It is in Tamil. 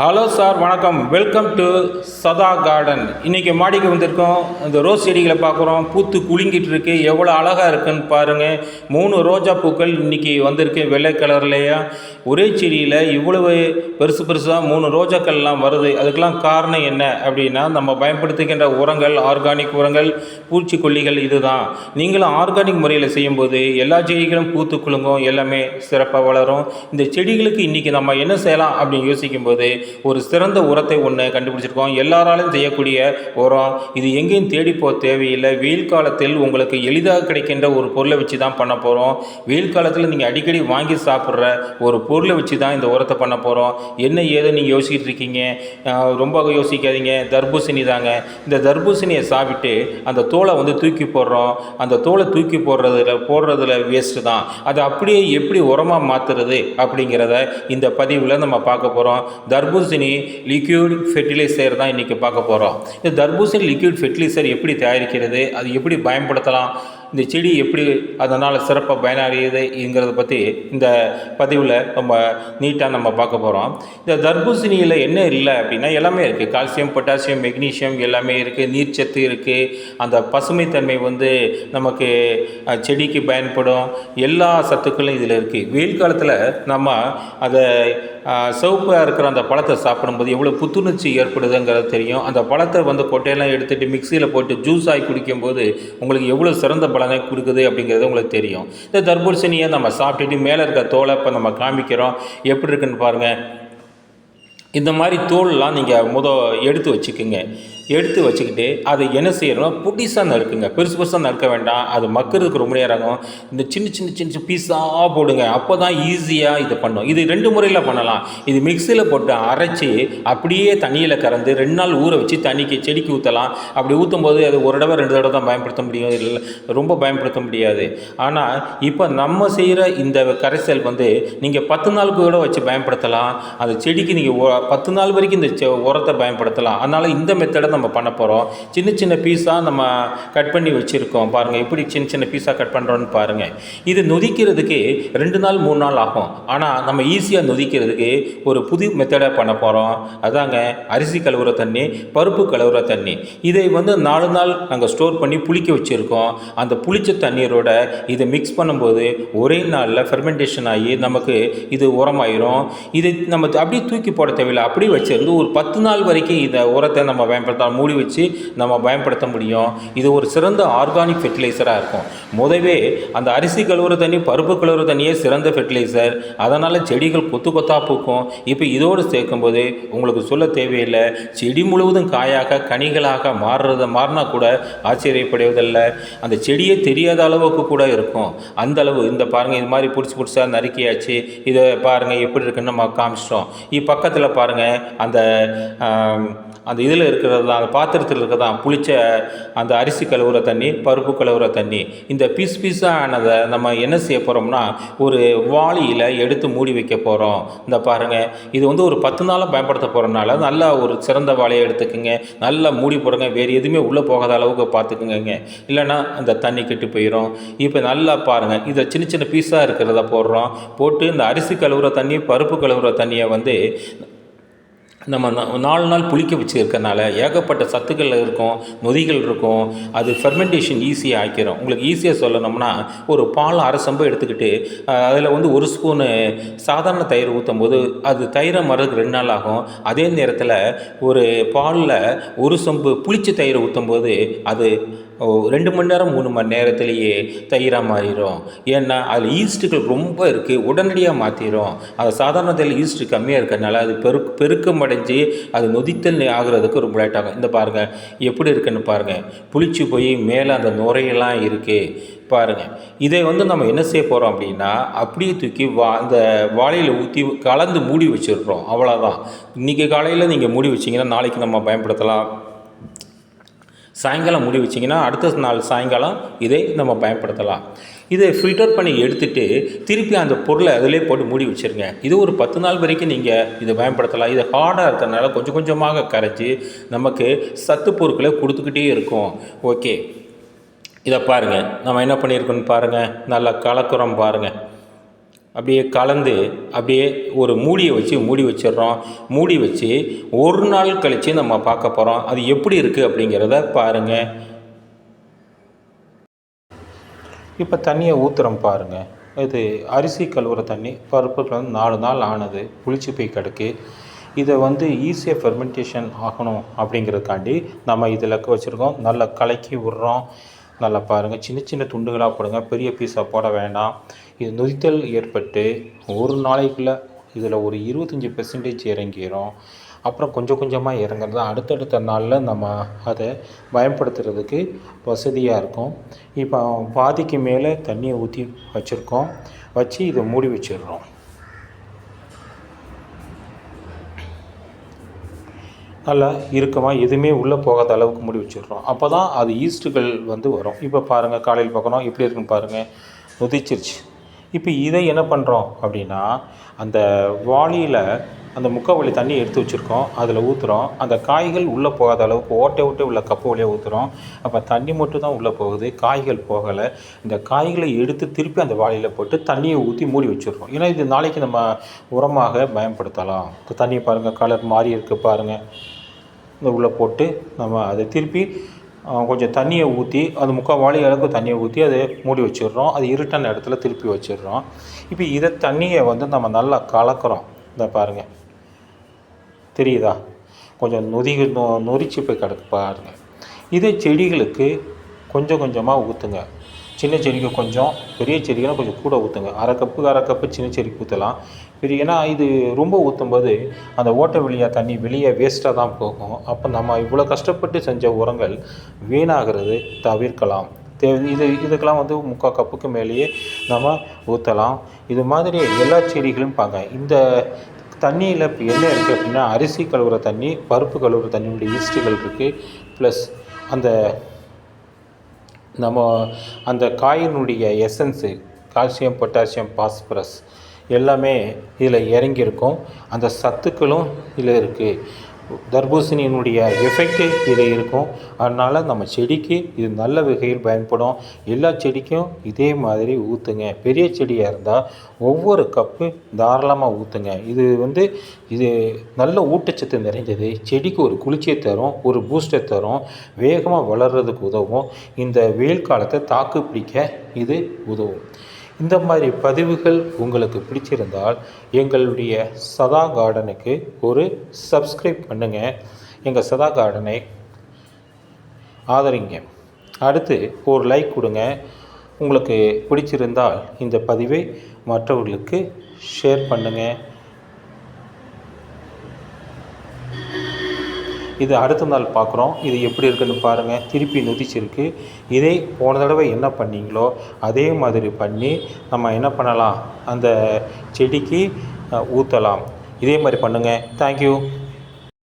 ஹலோ சார் வணக்கம். வெல்கம் டு சதா கார்டன் இன்றைக்கி மாடிக்கு வந்திருக்கோம். இந்த ரோஸ் செடிகளை பார்க்குறோம். பூத்து குலுங்கிட்டு இருக்கு. எவ்வளோ அழகாக இருக்குன்னு பாருங்கள் மூணு ரோஜா பூக்கள் இன்றைக்கி வந்திருக்கு. வெள்ளை கலர்லையா. ஒரே செடியில் இவ்வளவு பெருசு பெருசாக மூணு ரோஜாக்கள்லாம் வருது. அதுக்கெலாம் காரணம் என்ன அப்படின்னா நம்ம பயன்படுத்துகின்ற உரங்கள் ஆர்கானிக் உரங்கள் பூச்சிக்கொல்லிகள் இதுதான். நீங்களும் ஆர்கானிக் முறையில் செய்யும்போது எல்லா செடிகளும் பூத்து குலுங்கும். எல்லாமே சிறப்பாக வளரும். இந்த செடிகளுக்கு இன்றைக்கி நம்ம என்ன செய்யலாம் அப்படின்னு யோசிக்கும்போது ஒரு சிறந்த உரத்தை ஒன்று கண்டுபிடிச்சிருக்கோம். எல்லாராலும் செய்யக்கூடிய உரம். இது எங்கேயும் தேடி போக தேவையில்லை. வெயில் காலத்தில் உங்களுக்கு எளிதாக கிடைக்கின்ற ஒரு பொருளை வச்சு தான் பண்ண போகிறோம் வெயில் காலத்தில் நீங்கள் அடிக்கடி வாங்கி சாப்பிட்ற ஒரு பொருளை வச்சு தான் இந்த உரத்தை பண்ண போகிறோம் என்ன ஏதோ நீங்கள் யோசிக்கிட்டு இருக்கீங்க? ரொம்ப யோசிக்காதீங்க. தர்பூசணி தாங்க. இந்த தர்பூசணியை சாப்பிட்டு அந்த தோலை வந்து தூக்கி போடுறோம். அந்த தோலை தூக்கி போடுறதுல போடுறதுல வேஸ்ட்டு தான். அதை அப்படியே எப்படி உரமாக மாற்றுறது அப்படிங்கிறத இந்த பதிவில் நம்ம பார்க்க போகிறோம் தர்பூசணி லிக்யூட் ஃபெர்டிலைசர் தான் இன்றைக்கி பார்க்க போகிறோம் இந்த தர்பூசணி லிக்யூட் ஃபெர்டிலைசர் எப்படி தயாரிக்கிறது? அது எப்படி பயன்படுத்தலாம்? இந்த செடி எப்படி அதனால் சிறப்பாக பயனடையுதுங்கிறத பற்றி இந்த பதிவில் நம்ம நீட்டாக நம்ம பார்க்க போகிறோம். இந்த தர்பூசணியில் என்ன இல்லை அப்படின்னா எல்லாமே இருக்குது. கால்சியம் பொட்டாசியம் மெக்னீஷியம் எல்லாமே இருக்குது. நீர்ச்சத்து இருக்குது. அந்த பசுமைத்தன்மை வந்து நமக்கு செடிக்கு பயன்படும். எல்லா சத்துக்களும் இதில் இருக்குது. வெயில் காலத்தில் நம்ம அதை சிவப்பாக இருக்கிற அந்த பழத்தை சாப்பிடும்போது எவ்வளோ புத்துணர்ச்சி ஏற்படுதுங்கிறது தெரியும். அந்த பழத்தை வந்து கொட்டையெல்லாம் எடுத்துகிட்டு மிக்சியில் போட்டு ஜூஸ் ஆகி குடிக்கும்போது உங்களுக்கு எவ்வளோ சிறந்த பலனை கொடுக்குது அப்படிங்கிறது உங்களுக்கு தெரியும். இந்த தர்பூசணியை நம்ம சாப்பிட்டுட்டு மேலே இருக்க தோலை இப்போ நம்ம காமிக்கிறோம். எப்படி இருக்குன்னு பாருங்கள் இந்த மாதிரி தோல்லாம் நீங்கள் முத எடுத்து வச்சுக்கோங்க. எடுத்து வச்சுக்கிட்டு அதை என்ன செய்யணும் புடிசாக நறுக்குங்க. பெருசு பெருசாக நறுக்க வேண்டாம். அது மக்கிறதுக்கு ரொம்ப நேரம் ஆகும். இந்த சின்ன சின்ன சின்ன சின்ன பீஸாக போடுங்க. அப்போ தான் ஈஸியாக இதை பண்ணும். இது ரெண்டு முறையில் பண்ணலாம். இது மிக்சியில் போட்டு அரைச்சி அப்படியே தண்ணியில் கறந்து ரெண்டு நாள் ஊற வச்சு தண்ணிக்கு செடிக்கு ஊற்றலாம் அப்படி ஊற்றும் போது அது ஒரு தடவை ரெண்டு தடவை தான் பயன்படுத்த முடியும். இல்லை ரொம்ப பயன்படுத்த முடியாது. ஆனால் இப்போ நம்ம செய்கிற இந்த கரைசல் வந்து நீங்கள் பத்து நாளுக்கு கூட வச்சு பயன்படுத்தலாம். அந்த செடிக்கு நீங்கள் பத்து நாள் வரைக்கும் இந்த செ- உரத்தை பயன்படுத்தலாம். அதனால் இந்த மெத்தடை நம்ம பண்ண போகிறோம் சின்ன சின்ன பீஸாக நம்ம கட் பண்ணி வச்சுருக்கோம். பாருங்கள் எப்படி சின்ன சின்ன பீஸாக கட் பண்ணுறோன்னு பாருங்கள் இது நொதிக்கிறதுக்கு ரெண்டு நாள் மூணு நாள் ஆகும். ஆனால் நம்ம ஈஸியாக நொதிக்கிறதுக்கு ஒரு புது மெத்தடை பண்ண போகிறோம் அதாங்க அரிசி கழுவுற தண்ணி பருப்பு கழுவுற தண்ணி. இதை வந்து நாலு நாள் நாங்கள் ஸ்டோர் பண்ணி புளிக்க வச்சுருக்கோம். அந்த புளிச்ச தண்ணீரோட இதை மிக்ஸ் பண்ணும்போது ஒரே நாளில் ஃபெர்மெண்டேஷன் ஆகி நமக்கு இது உரமாயிரும். இதை நம்ம அப்படியே தூக்கி போட தேவையில்லை. அப்படியே வச்சுருந்து ஒரு பத்து நாள் வரைக்கும் இந்த உரத்தை நம்ம பயன்படுத்த மூடி வச்சு நம்ம பயன்படுத்த முடியும். இது ஒரு சிறந்த ஆர்கானிக் ஃபெர்டிலைசராக இருக்கும். முதவே அந்த அரிசி கழுவுற தண்ணி பருப்பு கழுவுற தண்ணியே சிறந்த ஃபெர்டிலைசர் அதனால் செடிகள் கொத்து கொத்தாக பூக்கும். இப்போ இதோடு சேர்க்கும்போது உங்களுக்கு சொல்ல தேவையில்லை. செடி முழுவதும் காயாக கனிகளாக மாறுறத மாறினா கூட ஆச்சரியப்படுவதில்லை. அந்த செடியே தெரியாத அளவுக்கு கூட இருக்கும். அந்த அளவு இந்த பாருங்கள் இது மாதிரி பிடிச்சி பிடிச்சா நறுக்கியாச்சு. இதை பாருங்கள் எப்படி இருக்குன்னு நம்ம காமிச்சிட்டோம். இப்பக்கத்தில் பாருங்கள் அந்த அந்த இதில் இருக்கிறது தான் அந்த பாத்திரத்தில் இருக்கிறதா புளிச்ச அந்த அரிசி கழுவுற தண்ணி பருப்பு கழுவுற தண்ணி இந்த பீஸ் பீஸாக ஆனதை நம்ம என்ன செய்ய போகிறோம்னா ஒரு வாளியில் எடுத்து மூடி வைக்க போகிறோம் இந்த பாருங்கள் இது வந்து ஒரு பத்து நாளாக பயன்படுத்த போகிறனால நல்லா ஒரு சிறந்த வாழையை எடுத்துக்கோங்க. நல்லா மூடி போடுங்க வேறு எதுவுமே உள்ளே போகாத அளவுக்கு பார்த்துக்குங்க இல்லைன்னா அந்த தண்ணி கெட்டு போயிடும் இப்போ நல்லா பாருங்கள் இதை சின்ன சின்ன பீஸாக இருக்கிறத போடுறோம். போட்டு இந்த அரிசி கழுவுற தண்ணி பருப்பு கழுவுற தண்ணியை வந்து நம்ம நாலு நாள் புளிக்க வச்சுருக்கனால ஏகப்பட்ட சத்துக்கள் இருக்கும் நொதிகள் இருக்கும். அது ஃபெர்மெண்டேஷன் ஈஸியாக ஆக்கிரும். உங்களுக்கு ஈஸியாக சொல்லணும்னா ஒரு பால் அரை சம்பு எடுத்துக்கிட்டு அதில் வந்து ஒரு ஸ்பூனு சாதாரண தயிர் ஊற்றும் போது அது தயிரை மறதுக்கு ரெண்டு நாள் ஆகும். அதே நேரத்தில் ஒரு பாலில் ஒரு சம்பு புளிச்ச தயிரை ஊற்றும் போது அது ரெண்டு மணி நேரம் மூணு மணி நேரத்துலேயே தயிராக மாறிடும் ஏன்னா அதில் ஈஸ்ட்டுகள் ரொம்ப இருக்குது உடனடியாக மாற்றிடும் அது சாதாரணத்தில் ஈஸ்ட் கம்மியாக இருக்கிறதுனால அது பெரு பெருக்கம் அடைஞ்சு அது நொதித்தல் ஆகுறதுக்கு ரொம்ப லேட் ஆகும். இந்த பாருங்கள் எப்படி இருக்குன்னு பாருங்கள் புளிச்சு போய் மேலே அந்த நுரையெல்லாம் இருக்குது பாருங்கள் இதை வந்து நம்ம என்ன செய்ய போகிறோம் அப்படின்னா அப்படியே தூக்கி வா அந்த வாழையில் ஊற்றி கலந்து மூடி வச்சிடுறோம். அவ்வளோதான் இன்றைக்கி காலையில் நீங்கள் மூடி வச்சிங்கன்னா நாளைக்கு நம்ம பயன்படுத்தலாம். சாயங்காலம் முடி வச்சிங்கன்னா அடுத்த நாள் சாயங்காலம் இதை நம்ம பயன்படுத்தலாம். இதை ஃபில்டர் பண்ணி எடுத்துட்டு திருப்பி அந்த பொருளை அதிலே போட்டு மூடி வச்சுருங்க. இது ஒரு பத்து நாள் வரைக்கும் நீங்கள் இதை பயன்படுத்தலாம். இது ஹார்டாக இருக்கிறதுனால கொஞ்சம் கொஞ்சமாக கரைச்சி நமக்கு சத்து பொருட்களை கொடுத்துக்கிட்டே இருக்கும். ஓகே இதை பாருங்கள் நம்ம என்ன பண்ணியிருக்கோன்னு பாருங்கள் நல்லா கலக்குறோம் பாருங்கள் அப்படியே கலந்து அப்படியே ஒரு மூடியை வச்சு மூடி வச்சிடுறோம். மூடி வச்சு ஒரு நாள் கழித்து நம்ம பார்க்க போகிறோம் அது எப்படி இருக்குது அப்படிங்கிறத பாருங்கள் இப்போ தண்ணியை ஊற்றுறோம் பாருங்கள் இது அரிசி கழுவுற தண்ணி பருப்புக்கு வந்து நாலு நாள் ஆனது புளிச்சு போய் கிடக்கு. இதை வந்து ஈஸியாக ஃபெர்மெண்டேஷன் ஆகணும் அப்படிங்கிறதுக்காண்டி நம்ம இதில் வச்சுருக்கோம். நல்லா கலக்கி விட்றோம். நல்லா பாருங்கள் சின்ன சின்ன துண்டுகளாக போடுங்க. பெரிய பீஸாக போட வேண்டாம். இது நொதித்தல் ஏற்பட்டு ஒரு நாளைக்குள்ளே இதில் ஒரு இருபத்தஞ்சி பெர்சன்டேஜ் இறங்கிரும். அப்புறம் கொஞ்சம் கொஞ்சமாக இறங்குறது அடுத்தடுத்த நாளில் நம்ம அதை பயன்படுத்துறதுக்கு வசதியாக இருக்கும். இப்போ பாதிக்கு மேலே தண்ணியை ஊற்றி வச்சுருக்கோம். வச்சு இதை மூடி வச்சிடுறோம். நல்லா இறுக்கமாக எதுவுமே உள்ளே போகாத அளவுக்கு மூடி வச்சிடுறோம். அப்போ தான் அது ஈஸ்ட்டுகள் வந்து வரும். இப்போ பாருங்கள் காலையில் பார்க்குறோம் எப்படி இருக்குன்னு பாருங்கள் உதிச்சிருச்சு. இப்போ இதை என்ன பண்ணுறோம் அப்படின்னா அந்த வாளியில் அந்த முக்கால் தண்ணி எடுத்து வச்சுருக்கோம். அதில் ஊற்றுறோம் அந்த காய்கள் உள்ளே போகாத அளவுக்கு ஓட்டை ஓட்டை உள்ள கப்பு வழியாக ஊற்றுறோம் அப்போ தண்ணி மட்டும் தான் உள்ளே போகுது காய்கள் போகலை. இந்த காய்களை எடுத்து திருப்பி அந்த வாளியில் போட்டு தண்ணியை ஊற்றி மூடி வச்சுருக்கோம் ஏன்னா இது நாளைக்கு நம்ம உரமாக பயன்படுத்தலாம். இப்போ தண்ணியை பாருங்கள் கலர் மாறி இருக்குது பாருங்கள் இந்த உள்ளே போட்டு நம்ம அதை திருப்பி கொஞ்சம் தண்ணியை ஊற்றி அது முக்கால் வாளி அளவுக்கு தண்ணியை ஊற்றி அதை மூடி வச்சிடுறோம். அது இருட்டான இடத்துல திருப்பி வச்சிடுறோம். இப்போ இதை தண்ணியை வந்து நம்ம நல்லா கலக்கிறோம். இந்த பாருங்கள் தெரியுதா? கொஞ்சம் நொதி நொ நொறிச்சு போய் கிடக்கு பாருங்கள் இதே செடிகளுக்கு கொஞ்சம் கொஞ்சமாக ஊற்றுங்க சின்ன செடிக்கு கொஞ்சம் பெரிய செடிகளை கொஞ்சம் கூட ஊற்றுங்க அரை கப்புக்கு அரை கப்பு சின்ன செடிக்கு ஊற்றலாம் பெரிய ஏன்னா இது ரொம்ப ஊற்றும்போது அந்த ஓட்டை வழியாக தண்ணி வெளியே வேஸ்ட்டாக தான் போகும். அப்போ நம்ம இவ்வளோ கஷ்டப்பட்டு செஞ்ச உரங்கள் வீணாகிறது தவிர்க்கலாம். தே இது இதுக்கெல்லாம் வந்து முக்கால் கப்புக்கு மேலேயே நம்ம ஊற்றலாம் இது மாதிரி எல்லா செடிகளும் பாங்க. இந்த தண்ணியில் இப்போ என்ன இருக்குது அப்படின்னா அரிசி கழுவுற தண்ணி பருப்பு கழுவுற தண்ணியுடைய ஈஸ்ட்டுகள் இருக்குது ப்ளஸ் அந்த நம்ம அந்த காயினுடைய எசன்ஸு கால்சியம் பொட்டாசியம் பாஸ்பரஸ் எல்லாமே இதில் இறங்கியிருக்கும். அந்த சத்துக்களும் இதில் இருக்குது தர்பூசணியினுடைய எஃபெக்ட்டு இதில் இருக்கும். அதனால் நம்ம செடிக்கு இது நல்ல வகையில் பயன்படும். எல்லா செடிக்கும் இதே மாதிரி ஊற்றுங்க பெரிய செடியாக இருந்தால் ஒவ்வொரு கப்பு தாராளமாக ஊற்றுங்க இது வந்து இது நல்ல ஊட்டச்சத்து நிறைஞ்சது செடிக்கு ஒரு குளிர்ச்சியை தரும் ஒரு பூஸ்டை தரும். வேகமாக வளர்கிறதுக்கு உதவும். இந்த வெயில் காலத்தை தாக்கு பிடிக்க இது உதவும். இந்த மாதிரி பதிவுகள் உங்களுக்கு பிடிச்சிருந்தால் எங்களுடைய சதா கார்டனுக்கு ஒரு சப்ஸ்கிரைப் பண்ணுங்கள் எங்கள் சதா கார்டனை ஆதரிங்க. அடுத்து ஒரு லைக் கொடுங்க. உங்களுக்கு பிடிச்சிருந்தால் இந்த பதிவை மற்றவர்களுக்கு ஷேர் பண்ணுங்கள் இது அடுத்த நாள் பார்க்குறோம். இது எப்படி இருக்குன்னு பாருங்கள் திருப்பி நொதிச்சிருக்கு. இதே போன தடவை என்ன பண்ணீங்களோ அதே மாதிரி பண்ணி நம்ம என்ன பண்ணலாம்? அந்த செடிக்கு ஊற்றலாம் இதே மாதிரி பண்ணுங்கள் தேங்க்யூ